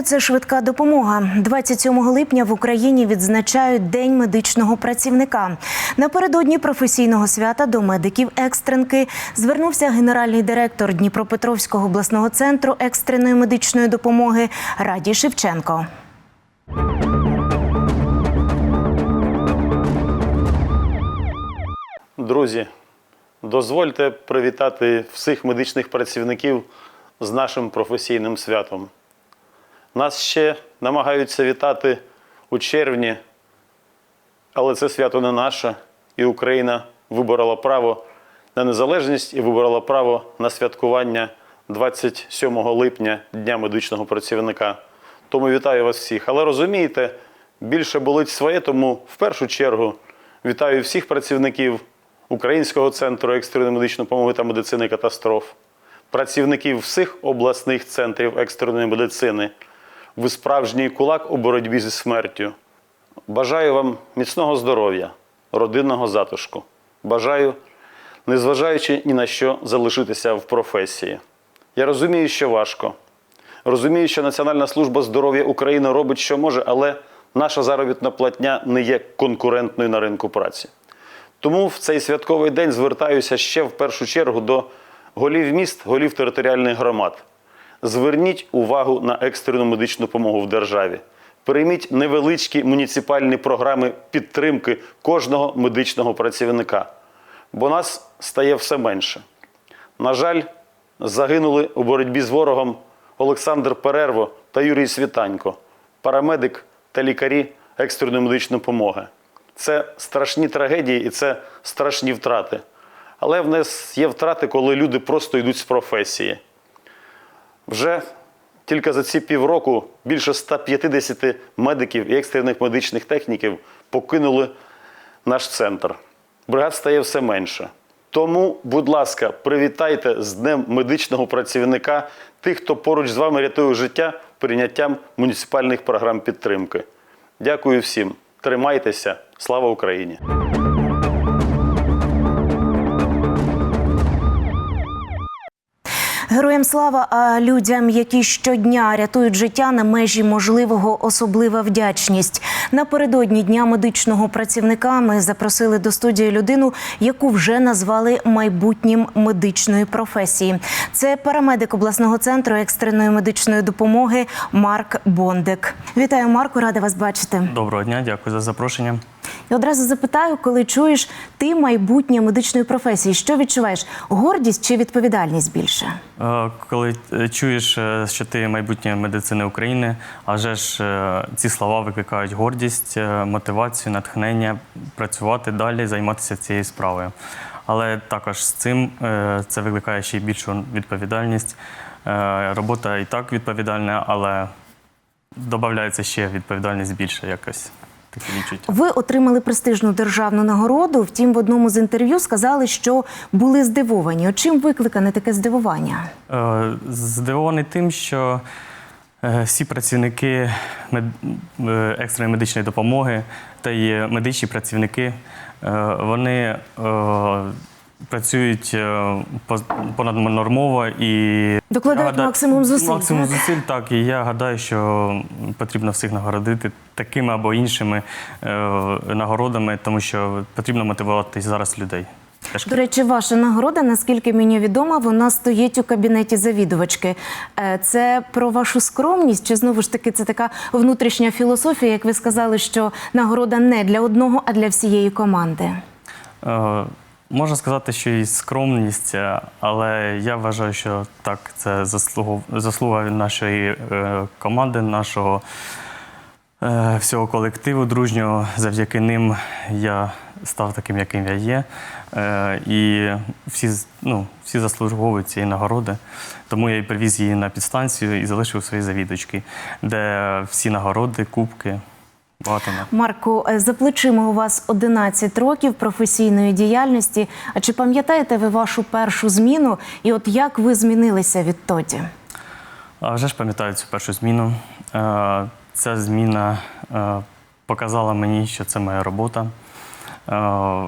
Вітаю, це швидка допомога. 27 липня в Україні відзначають День медичного працівника. Напередодні професійного свята до медиків екстренки звернувся генеральний директор Дніпропетровського обласного центру екстреної медичної допомоги Радій Шевченко. Друзі, дозвольте привітати всіх медичних працівників з нашим професійним святом. Нас ще намагаються вітати у червні, але це свято не наше, і Україна виборола право на незалежність і виборола право на святкування 27 липня Дня медичного працівника. Тому вітаю вас всіх. Але розумієте, більше болить своє, тому в першу чергу вітаю всіх працівників Українського центру екстреної медичної допомоги та медицини катастроф, працівників всіх обласних центрів екстреної медицини. Ви справжній кулак у боротьбі зі смертю. Бажаю вам міцного здоров'я, родинного затишку. Бажаю, незважаючи ні на що, залишитися в професії. Я розумію, що важко. Розумію, що Національна служба здоров'я України робить, що може, але наша заробітна платня не є конкурентною на ринку праці. Тому в цей святковий день звертаюся ще в першу чергу до голів міст, голів територіальних громад. Зверніть увагу на екстрену медичну допомогу в державі. Прийміть невеличкі муніципальні програми підтримки кожного медичного працівника, бо нас стає все менше. На жаль, загинули у боротьбі з ворогом Олександр Перерво та Юрій Світанько, парамедик та лікарі екстреної медичної допомоги. Це страшні трагедії і це страшні втрати. Але в нас є втрати, коли люди просто йдуть з професії. Вже тільки за ці півроку більше 150 медиків і екстрених медичних техніків покинули наш центр. Бригад стає все менше. Тому, будь ласка, привітайте з Днем медичного працівника тих, хто поруч з вами рятує життя прийняттям муніципальних програм підтримки. Дякую всім. Тримайтеся. Слава Україні! Героям слава, а людям, які щодня рятують життя на межі можливого, особлива вдячність. Напередодні дня медичного працівника ми запросили до студії людину, яку вже назвали майбутнім медичної професії. Це парамедик обласного центру екстреної медичної допомоги Марк Бондик. Вітаю, Марку, рада вас бачити. Доброго дня, дякую за запрошення. І одразу запитаю, коли чуєш ти майбутнє медичної професії, що відчуваєш? Гордість чи відповідальність більше? Е, Коли е, чуєш, е, що ти майбутнє медицини України, а ж ці слова викликають гордість, мотивацію, натхнення працювати далі, займатися цією справою. Але також з цим це викликає ще й більшу відповідальність. Робота і так відповідальна, але додається ще відповідальність більше якось. Відчуття. Ви отримали престижну державну нагороду. Втім, в одному з інтерв'ю сказали, що були здивовані. О Чим викликане таке здивування? Е, Здивований тим, що е, всі працівники е, екстреної медичної допомоги та й медичні працівники вони працюють е, понаднормово і Докладають гадаю- максимум зусиль, Максимум так? зусиль, так. І я гадаю, що потрібно всіх нагородити такими або іншими е, нагородами, тому що потрібно мотивувати зараз людей. До речі, ваша нагорода, наскільки мені відомо, вона стоїть у кабінеті завідувачки. Е, Це про вашу скромність, чи знову ж таки це така внутрішня філософія, як ви сказали, що нагорода не для одного, а для всієї команди. Можна сказати, що і скромність, е, але я вважаю, що так, це заслуга нашої е, команди, нашого е, всього колективу дружнього. Завдяки ним я став таким, яким я є. І всі, ну, всі заслуговують цієї нагороди. Тому я і привіз її на підстанцію і залишив у своїй завідочки, де всі нагороди, кубки. Багато на. Марку, е, за плечима у вас 11 років професійної діяльності. А чи пам'ятаєте ви вашу першу зміну? І от як ви змінилися відтоді? А вже ж пам'ятаю цю першу зміну. Е, Ця зміна е, показала мені, що це моя робота.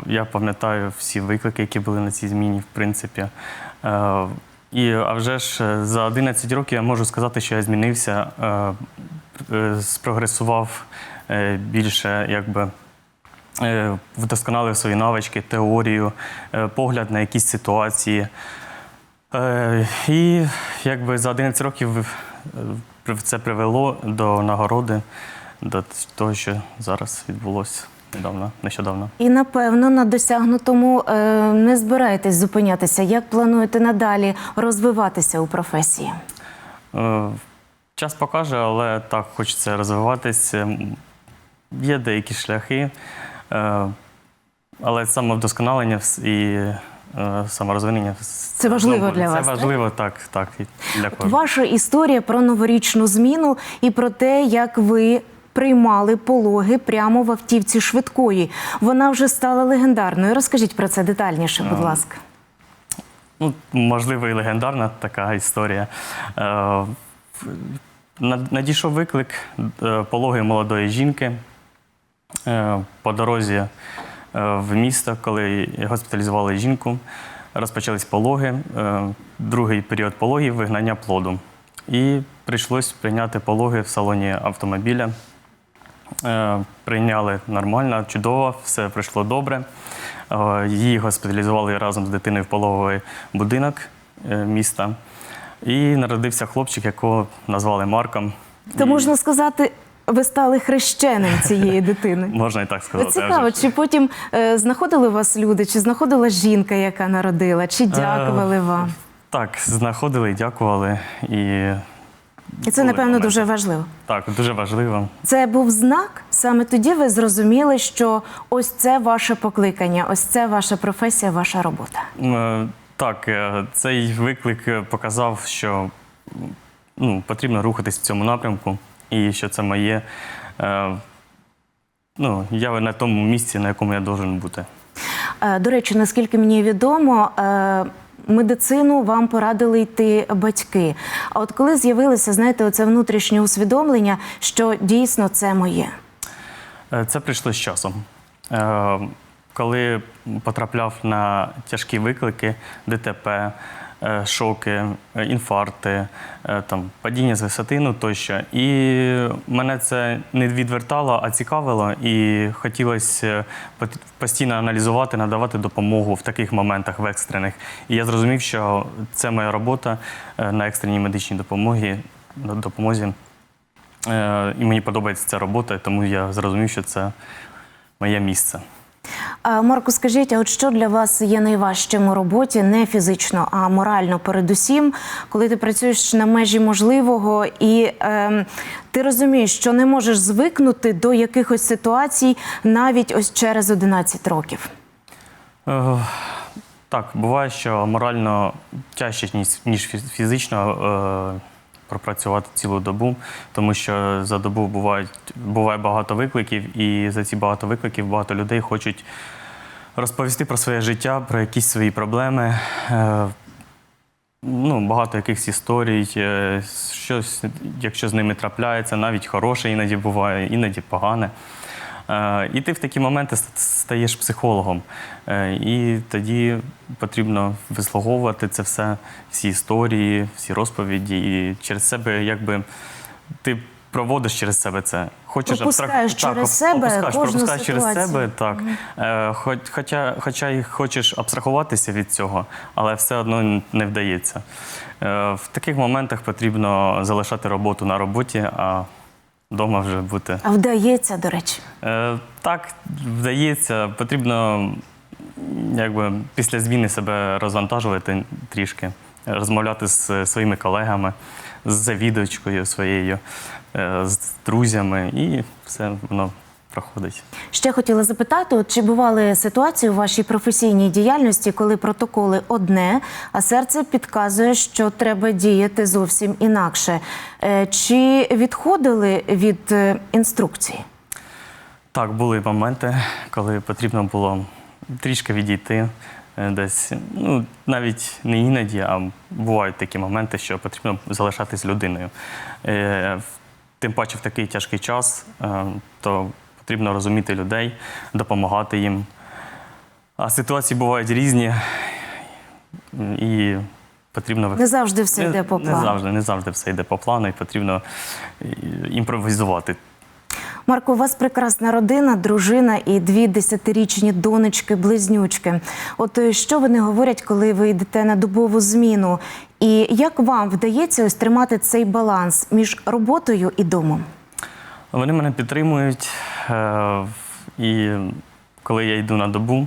Я пам'ятаю всі виклики, які були на цій зміні, в принципі. І а вже ж за 11 років я можу сказати, що я змінився, спрогресував більше, якби е, вдосконалив свої навички, теорію, е, погляд на якісь ситуації. Е, І якби за 11 років е, це привело до нагороди, до того, що зараз відбулося недавно, нещодавно. І напевно на досягнутому е, не збираєтесь зупинятися. Як плануєте надалі розвиватися у професії? Е, Час покаже, але так хочеться розвиватися. Є деякі шляхи, е, але самовдосконалення вс- і е, саморозвинення Це важливо для вас, Це важливо, так, так, для кожного. Ваша історія про новорічну зміну і про те, як ви. Приймали пологи прямо в автівці швидкої. Вона вже стала легендарною. Розкажіть про це детальніше, будь ласка. Ну, можливо, і легендарна така історія. Е, Надійшов виклик е, пологи молодої жінки е, по дорозі е, в місто, коли госпіталізували жінку. Розпочались пологи, е, другий період пологів вигнання плоду. І прийшлось прийняти пологи в салоні автомобіля. Е, Прийняли нормально, чудово, все пройшло добре. Е, Її госпіталізували разом з дитиною в пологовий будинок е, міста. І народився хлопчик, якого назвали Марком. То можна сказати, ви стали хрещеним цієї дитини. можна і так сказати. цікаво, чи потім е, знаходили вас люди, чи знаходила жінка, яка народила, чи дякували вам? Так, знаходили, і дякували. І І це, були напевно, моменти. дуже важливо. так, дуже важливо. Це був знак. Саме тоді ви зрозуміли, що ось це ваше покликання, ось це ваша професія, ваша робота. Е, Так, е, цей виклик е, показав, що ну, потрібно рухатись в цьому напрямку, і що це моє. Е, Ну, я на тому місці, на якому я должен бути. Е, До речі, наскільки мені відомо, е, медицину вам порадили йти батьки. А от коли з'явилося, знаєте, оце внутрішнє усвідомлення, що дійсно це моє. Це прийшло з часом. Коли потрапляв на тяжкі виклики, ДТП, шоки, е, інфаркти, е, там, падіння з висоти, ну тощо. І мене це не відвертало, а цікавило, і хотілося постійно аналізувати, надавати допомогу в таких моментах, в екстрених. І я зрозумів, що це моя робота е, на екстреній медичній допомозі. Е, І мені подобається ця робота, тому я зрозумів, що це моє місце. А, Марку, скажіть, а от що для вас є найважчим у роботі, не фізично, а морально передусім, коли ти працюєш на межі можливого і ем, ти розумієш, що не можеш звикнути до якихось ситуацій навіть ось через 11 років. Е, Так, буває, що морально тяжче, ніж фізично е, пропрацювати цілу добу, тому що за добу бувають, буває багато викликів, і за ці багато викликів багато людей хочуть розповісти про своє життя, про якісь свої проблеми. Е, ну, багато якихось історій, е, щось, якщо з ними трапляється, навіть хороше іноді буває, іноді погане. Е, І ти в такі моменти стаєш психологом. Е, І тоді потрібно вислуговувати це все, всі історії, всі розповіді. І через себе, якби ти проводиш через себе це. Хочеш Пропускаєш абстрак- через оп- себе опускаєш, кожну пропускаєш через себе, так. Е, хоч, хоча, хоча й хочеш абстрахуватися від цього, але все одно не вдається. В таких моментах потрібно залишати роботу на роботі, а вдома вже бути. А вдається, до речі. Е, так, вдається, потрібно якби, після зміни себе розвантажувати трішки, розмовляти з своїми колегами, з завідувачкою своєю, е, з друзями, і все воно проходить. Ще хотіла запитати, от чи бували ситуації у вашій професійній діяльності, коли протоколи одне, а серце підказує, що треба діяти зовсім інакше. Е, Чи відходили від е, інструкції? Так, були моменти, коли потрібно було трішки відійти е, десь. Ну, навіть не іноді, а бувають такі моменти, що потрібно залишатись людиною. Тим паче в такий тяжкий час, то потрібно розуміти людей, допомагати їм. А ситуації бувають різні, і потрібно Не завжди все йде по Не плану. завжди, не завжди все йде по плану, і потрібно е, імпровізувати. Марко, у вас прекрасна родина, дружина і дві десятирічні донечки-близнючки. От е, що вони говорять, коли ви йдете на добову зміну? І як вам вдається ось тримати цей баланс між роботою і домом? Вони мене підтримують, е, і коли я йду на добу,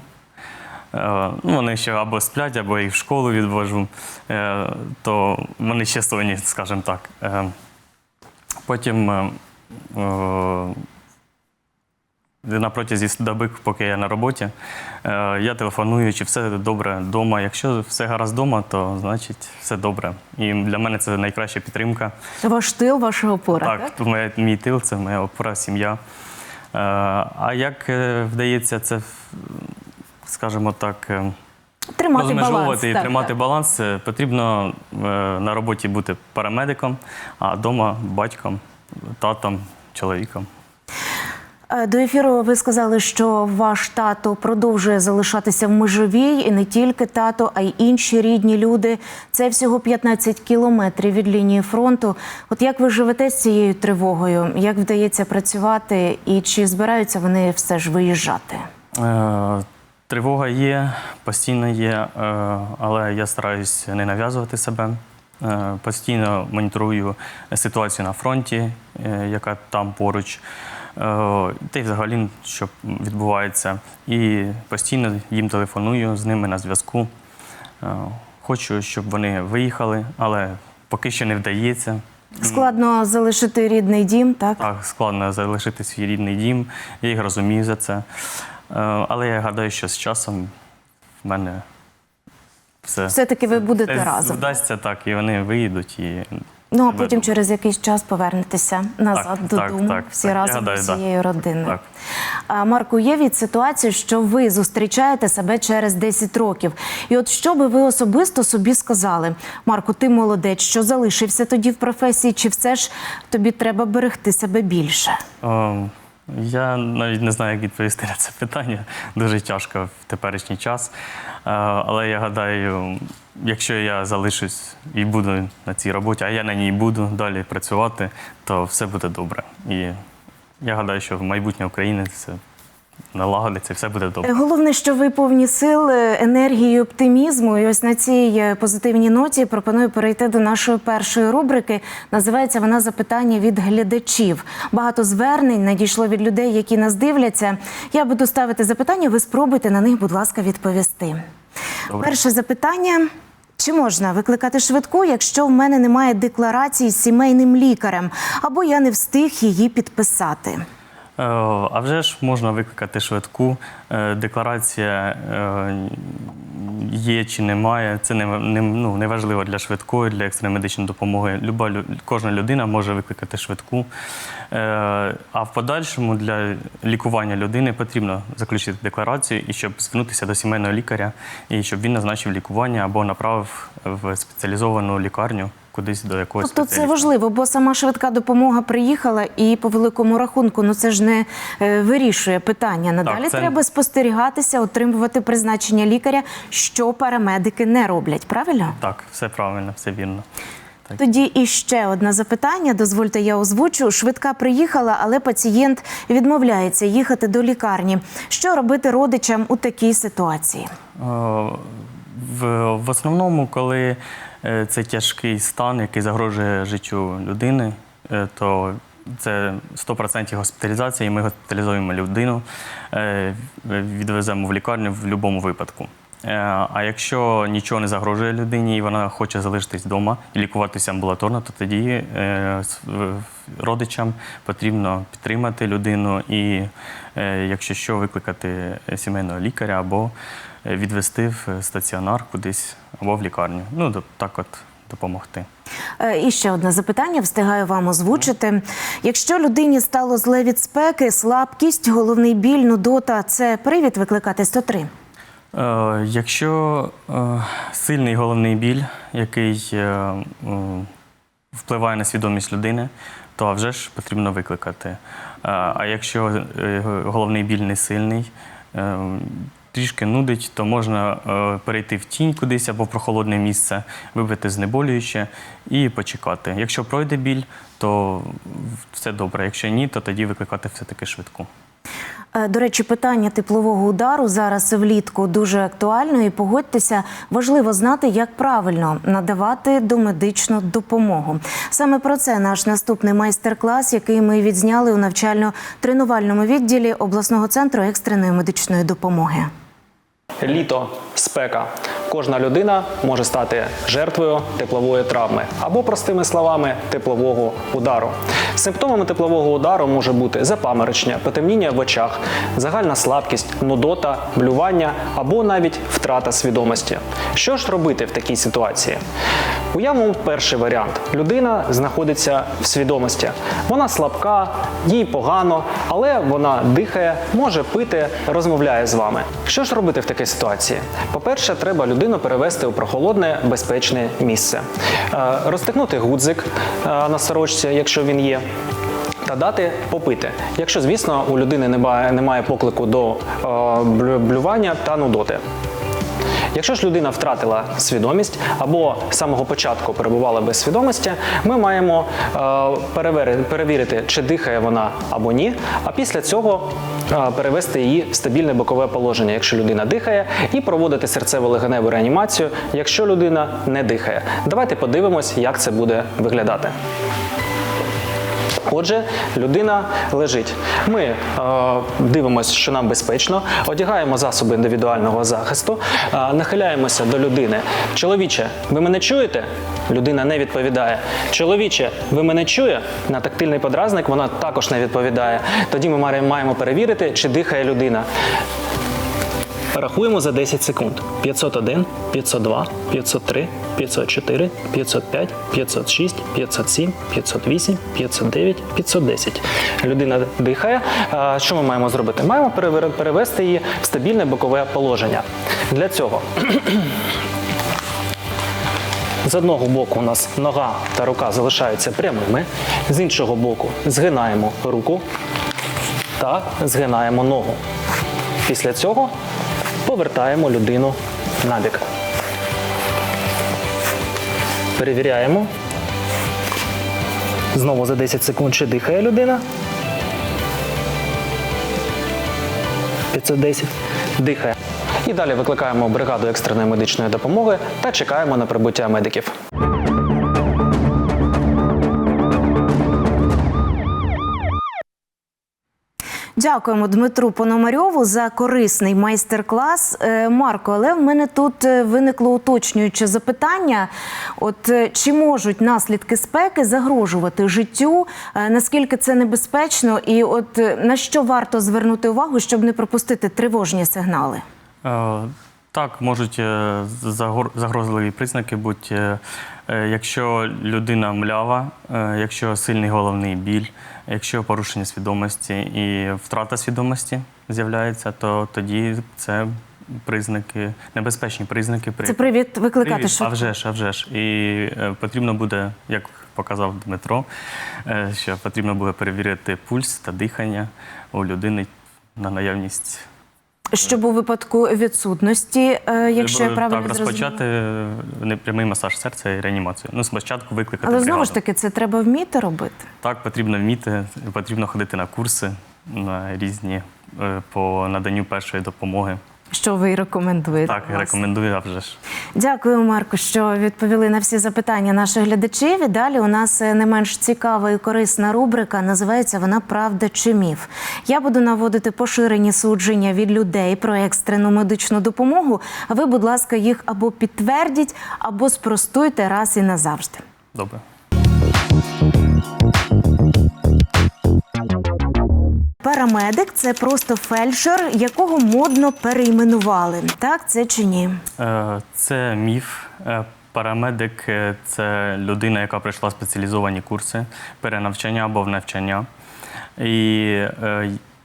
е, ну, вони ще або сплять, або їх в школу відвожу, е, то вони ще сонні, скажімо так. Потім на протязі доби, поки я на роботі, е, я телефоную, чи все добре вдома. Якщо все гаразд вдома, то значить все добре. І для мене це найкраща підтримка. Ваш тил, ваша опора, так? Так, моя- мій тил це моя опора, сім'я. Е, А як е, вдається це, скажімо так, Тримати баланс. і так, тримати так. баланс, потрібно на роботі бути парамедиком, а вдома батьком, татом, чоловіком. Е, До ефіру ви сказали, що ваш тато продовжує залишатися в межовій, і не тільки тато, а й інші рідні люди. Це всього 15 кілометрів від лінії фронту. От як ви живете з цією тривогою? Як вдається працювати, і чи збираються вони все ж виїжджати? Е, Тривога є, постійно є, е, але я стараюсь не нав'язувати себе. Постійно моніторую ситуацію на фронті, яка там поруч, та й взагалі, що відбувається. І постійно їм телефоную з ними на зв'язку. Е, Хочу, щоб вони виїхали, але поки що не вдається. Складно залишити рідний дім, так? Так, складно залишити свій рідний дім, я їх розумію за це. Е, Але я гадаю, що з часом в мене все, Все-таки ви будете все разом. вдасться так, і вони виїдуть. І... Ну а потім через якийсь час повернетеся назад Так, так, додому. так, всі так. Разом гадаю, всією родиною. Так. А, Марку, є від ситуації, що ви зустрічаєте себе через 10 років. І от що би ви особисто собі сказали? Марко, ти молодець, що залишився тоді в професії, чи все ж тобі треба берегти себе більше? О, я навіть не знаю, як відповісти на це питання. Дуже тяжко в теперішній час. Е, Але я гадаю, якщо я залишусь і буду на цій роботі, а я на ній буду далі працювати, то все буде добре. І я гадаю, що майбутнє України все налагодиться, все буде добре. Головне, що ви повні сил, е, енергії, оптимізму. І ось на цій е, позитивній ноті пропоную перейти до нашої першої рубрики. Називається вона запитання від глядачів. Багато звернень надійшло від людей, які нас дивляться. Я буду ставити запитання. Ви спробуйте на них, будь ласка, відповісти. Добре. Перше запитання. Чи можна викликати швидку, якщо в мене немає декларації з сімейним лікарем, або я не встиг її підписати? Е, А вже ж можна викликати швидку. Е, Декларація е, є чи немає. Це не, ну, не важливо для швидкої, для екстреної медичної допомоги. Люба, лю- кожна людина може викликати швидку. А в подальшому для лікування людини потрібно заключити декларацію і щоб звернутися до сімейного лікаря, і щоб він назначив лікування або направив в спеціалізовану лікарню кудись до якогось Тобто це важливо, бо сама швидка допомога приїхала, і по великому рахунку ну це ж не е, вирішує питання. Надалі це- треба спостерігатися, отримувати призначення лікаря, що парамедики не роблять. Правильно? Так, все правильно, все вірно. Так. Тоді і ще одне запитання. Дозвольте, я озвучу. Швидка приїхала, але пацієнт відмовляється їхати до лікарні. Що робити родичам у такій ситуації? Е, В, в основному, коли це тяжкий стан, який загрожує життю людини, е, то це 100% госпіталізація, і ми госпіталізуємо людину, е, відвеземо в лікарню в будь-якому випадку. Е, А якщо нічого не загрожує людині і вона хоче залишитись вдома і лікуватися амбулаторно, то тоді е, родичам потрібно підтримати людину і, е, якщо що, викликати сімейного лікаря або е, відвести в стаціонар кудись або в лікарню. Ну, так от допомогти. Е, І ще одне запитання встигаю вам озвучити. Якщо людині стало зле від спеки, слабкість, головний біль, нудота – це привід викликати 103? Е, Якщо е, сильний головний біль, який впливає на свідомість людини, то вже ж потрібно викликати. А якщо головний біль не сильний, е, трішки нудить, то можна е, перейти в тінь кудись або в прохолодне місце, випити знеболююче і почекати. Якщо пройде біль, то все добре. Якщо ні, то тоді викликати все-таки швидку. Е, До речі, питання теплового удару зараз влітку дуже актуально. І погодьтеся, важливо знати, як правильно надавати домедичну допомогу. Саме про це наш наступний майстер-клас, який ми відзняли у навчально-тренувальному відділі обласного центру екстреної медичної допомоги. Літо, спека. Кожна людина може стати жертвою теплової травми або, простими словами, теплового удару. Симптомами теплового удару може бути запаморочення, потемніння в очах, загальна слабкість, нудота, блювання або навіть втрата свідомості. Що ж робити в такій ситуації? Уявимо перший варіант: людина знаходиться в свідомості. Вона слабка, їй погано, але вона дихає, може пити, розмовляє з вами. Що ж робити в такій ситуації? По-перше, треба людину перевести у прохолодне, безпечне місце, Е, розтягнути гудзик е, на сорочці, якщо він є. Та дати попити, якщо, звісно, у людини немає, поклику до е, блювання та нудоти. Якщо ж людина втратила свідомість або з самого початку перебувала без свідомості, ми маємо е, перевірити, чи дихає вона або ні, а після цього е, перевести її в стабільне бокове положення, якщо людина дихає, і проводити серцево-легеневу реанімацію, якщо людина не дихає. Давайте подивимось, як це буде виглядати. Отже, людина лежить. Ми е, дивимося, що нам безпечно, одягаємо засоби індивідуального захисту, е, нахиляємося до людини. Чоловіче, ви мене чуєте? Людина не відповідає. Чоловіче, ви мене чує? На тактильний подразник вона також не відповідає. Тоді ми маємо- перевірити, чи дихає людина. Рахуємо за 10 секунд. 501, 502, 503, 504, 505, 506, 507, 508, 509, 510. Людина дихає. Що ми маємо зробити? Маємо перевести її в стабільне бокове положення. Для цього з одного боку у нас нога та рука залишаються прямими, з іншого боку згинаємо руку та згинаємо ногу. Після цього повертаємо людину на бік. Перевіряємо. Знову за 10 секунд чи дихає людина. 510. Дихає. І далі викликаємо бригаду екстреної медичної допомоги та чекаємо на прибуття медиків. Дякуємо Дмитру Пономарьову за корисний майстер-клас. Е, Марко, але в мене тут е, виникло уточнююче запитання: от е, чи можуть наслідки спеки загрожувати життю? Наскільки це небезпечно, і от на що варто звернути увагу, щоб не пропустити тривожні сигнали? Так, можуть загрозливі признаки бути, якщо людина млява, якщо сильний головний біль, якщо порушення свідомості і втрата свідомості з'являється, то тоді це признаки, небезпечні признаки. при- Це привід викликати Привіт, а вже ж, а вже ж. І е, потрібно буде, як показав Дмитро, е, що потрібно буде перевірити пульс та дихання у людини на наявність Щоб у випадку відсутності, е, якщо я правильно так, розпочати е, непрямий масаж серця і реанімацію. Ну, спочатку викликати Але знову ж таки, це треба вміти робити. Так, потрібно вміти, потрібно ходити на курси на різні е, по наданню першої допомоги. Що ви рекомендуєте? Так, власне. рекомендую, а вже ж. Дякую, Марко, що відповіли на всі запитання наших глядачів. І далі у нас е, не менш цікава і корисна рубрика. Називається вона Правда чи міф. Я буду наводити поширені судження від людей про екстрену медичну допомогу. А ви, будь ласка, їх або підтвердіть, або спростуйте раз і назавжди. Добре. Парамедик це просто фельдшер, якого модно перейменували. Так, це чи ні? Е, Це міф. Е, Парамедик е, це людина, яка пройшла спеціалізовані курси перенавчання або навчання. І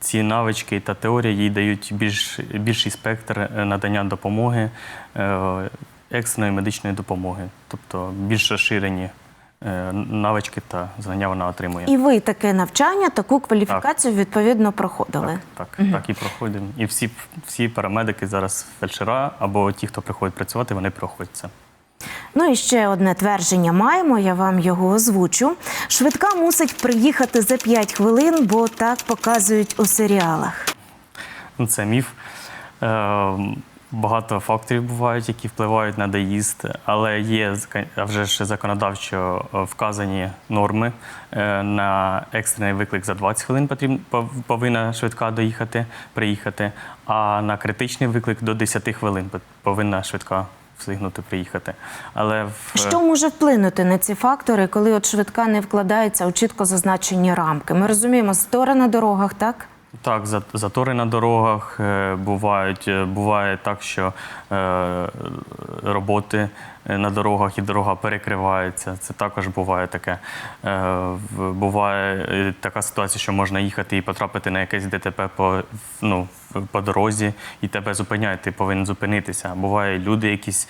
ці навички та теорія їй дають більш, більший спектр надання допомоги, екстреної медичної допомоги, тобто більш розширені навички та знання вона отримує. І ви таке навчання, таку кваліфікацію відповідно проходили. Так, так, так і проходимо. І всі, всі парамедики зараз фельдшера або ті, хто приходить працювати, вони проходять це. Ну і ще одне твердження маємо. Я вам його озвучу. Швидка мусить приїхати за 5 хвилин, бо так показують у серіалах. Це міф. Багато факторів бувають, які впливають на доїзд, але є вже ж законодавчо е, вказані норми. Е, На екстрений виклик за 20 хвилин потрібно пов- повинна швидка доїхати, приїхати, а на критичний виклик до 10 хвилин повинна швидка встигнути приїхати. Але в Що може вплинути на ці фактори, коли от швидка не вкладається у чітко зазначені рамки? Ми розуміємо, стори на дорогах, так? Так, за- затори на дорогах е, бувають. Е, Буває так, що е, роботи на дорогах і дорога перекривається. Це також буває таке. Буває така ситуація, що можна їхати і потрапити на якесь ДТП по, ну, по дорозі, і тебе зупиняють, ти повинен зупинитися. Буває люди якісь,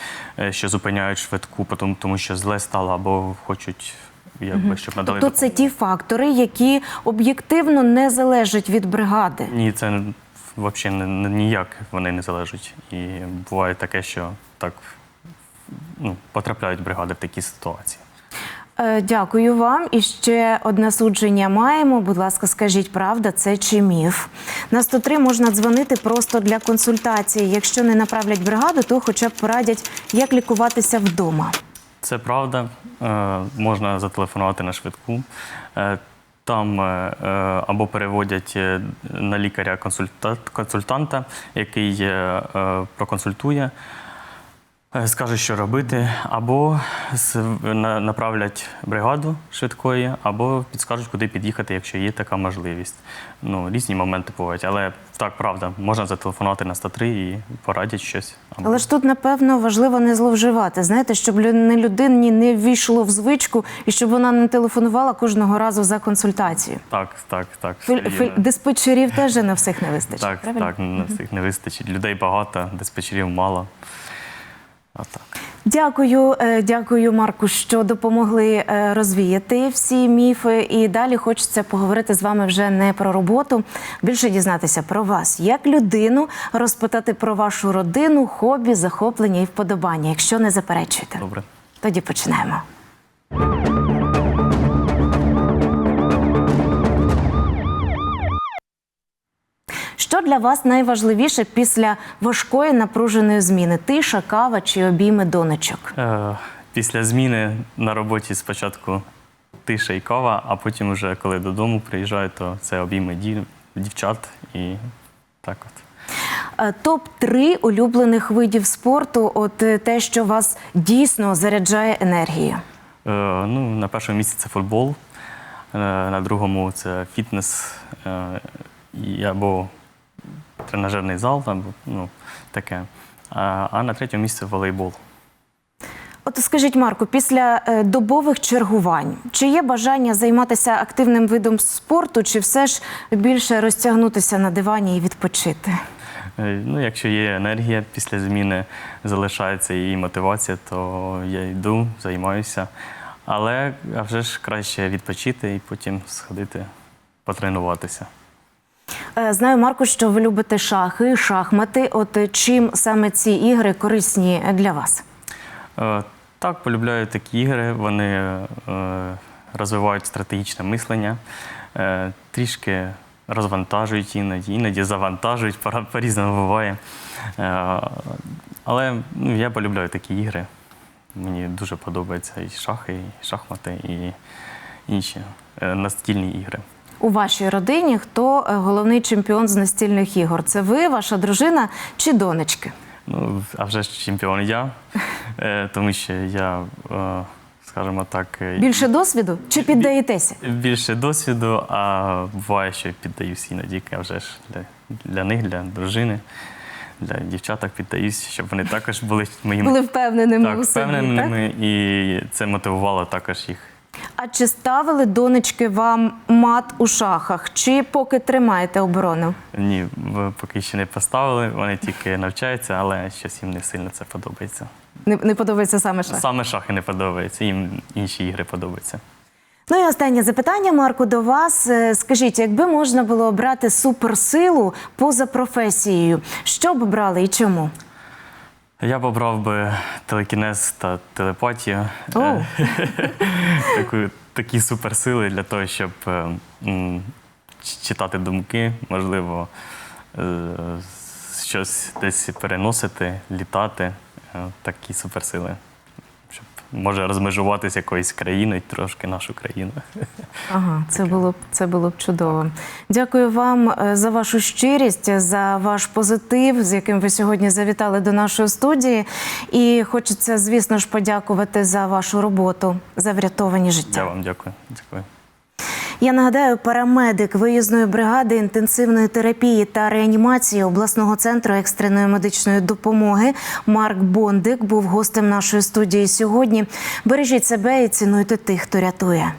що зупиняють швидку, тому що зле стало або хочуть, якби, щоб надали Тобто це ті фактори, які об'єктивно не залежать від бригади. Ні, це взагалі ніяк вони не залежать. І буває таке, що так ну, потрапляють бригади в такі ситуації. Е, Дякую вам. І ще одне судження маємо. Будь ласка, скажіть, правда, це чи міф? На 103 можна дзвонити просто для консультації. Якщо не направлять бригаду, то хоча б порадять, як лікуватися вдома. Це правда. Е, можна зателефонувати на швидку. Е, там е, або переводять на лікаря консультанта, який проконсультує, скаже, що робити, або направлять бригаду швидкої, або підскажуть, куди під'їхати, якщо є така можливість. Ну, різні моменти бувають, але так, правда, можна зателефонувати на 103 і порадять щось. Або- Але ж тут, напевно, важливо не зловживати. Знаєте, щоб не людині не ввійшло в звичку і щоб вона не телефонувала кожного разу за консультацією. Так, так, так. Філь- філь- Диспетчерів теж на всіх не вистачить. Так, правильно? так, на всіх не вистачить. Людей багато, диспетчерів мало. А так. Дякую, е, дякую, Марку, що допомогли е, розвіяти всі міфи. І далі хочеться поговорити з вами вже не про роботу, більше дізнатися про вас як людину, розпитати про вашу родину, хобі, захоплення і вподобання, якщо не заперечуєте. Добре. Тоді починаємо. Що для вас найважливіше після важкої напруженої зміни? Тиша, кава чи обійми донечок? Е, після зміни на роботі спочатку тиша і кава, а потім, вже коли додому приїжджаю, то це обійми дів- дівчат і так от. Е, Топ 3 улюблених видів спорту. От е, те, що вас дійсно заряджає енергією. Е, ну, на першому місці це футбол, е, на другому це фітнес е, і, або тренажерний зал, або ну, таке. А, а на третьому місці волейбол. От скажіть, Марко, після е, добових чергувань чи є бажання займатися активним видом спорту, чи все ж більше розтягнутися на дивані і відпочити? Е, Ну, якщо є енергія після зміни, залишається і мотивація, то я йду, займаюся. Але а вже ж краще відпочити і потім сходити потренуватися. Е, Знаю, Марко, що ви любите шахи, шахмати. От е, чим саме ці ігри корисні для вас? Е, Так, полюбляю такі ігри. Вони розвивають стратегічне мислення, трішки розвантажують іноді, іноді завантажують, по-різному буває. Е, Але ну, я полюбляю такі ігри. Мені дуже подобаються і шахи, і шахмати, і інші настільні ігри. У вашій родині хто е, головний чемпіон з настільних ігор? Це ви, ваша дружина чи донечки? Ну, а вже ж чемпіон я, е, тому що я, е, скажімо так, Більше досвіду чи піддаєтеся? більше досвіду, а буває, що піддаюсь іноді, а вже ж для, для них, для дружини, для дівчаток піддаюсь, щоб вони також були моїми Були впевненими так, у собі, так? впевненими, і це мотивувало також їх. А чи ставили донечки вам мат у шахах? Чи поки тримаєте оборону? Ні, поки ще не поставили, вони тільки навчаються, але щось їм не сильно це подобається. Не, не подобається саме шах? Саме шахи не подобаються, їм інші ігри подобаються. Ну і останнє запитання, Марку, до вас. Е, Скажіть, якби можна було обрати суперсилу поза професією, що б брали і чому? Я б обрав би телекінез та телепатію. Е, Таку, такі суперсили для того, щоб е, м, читати думки, можливо, е, щось десь переносити, літати. Е, Такі суперсили. Може розмежуватися якоїсь якоюсь країною, трошки нашу країну. Ага, це було б це було б чудово. Дякую вам е, за вашу щирість, за ваш позитив, з яким ви сьогодні завітали до нашої студії. І хочеться, звісно ж, подякувати за вашу роботу, за врятовані життя. Я вам дякую. Дякую. Я нагадаю, парамедик виїзної бригади інтенсивної терапії та реанімації обласного центру екстреної медичної допомоги Марк Бондик був гостем нашої студії сьогодні. Бережіть себе і цінуйте тих, хто рятує.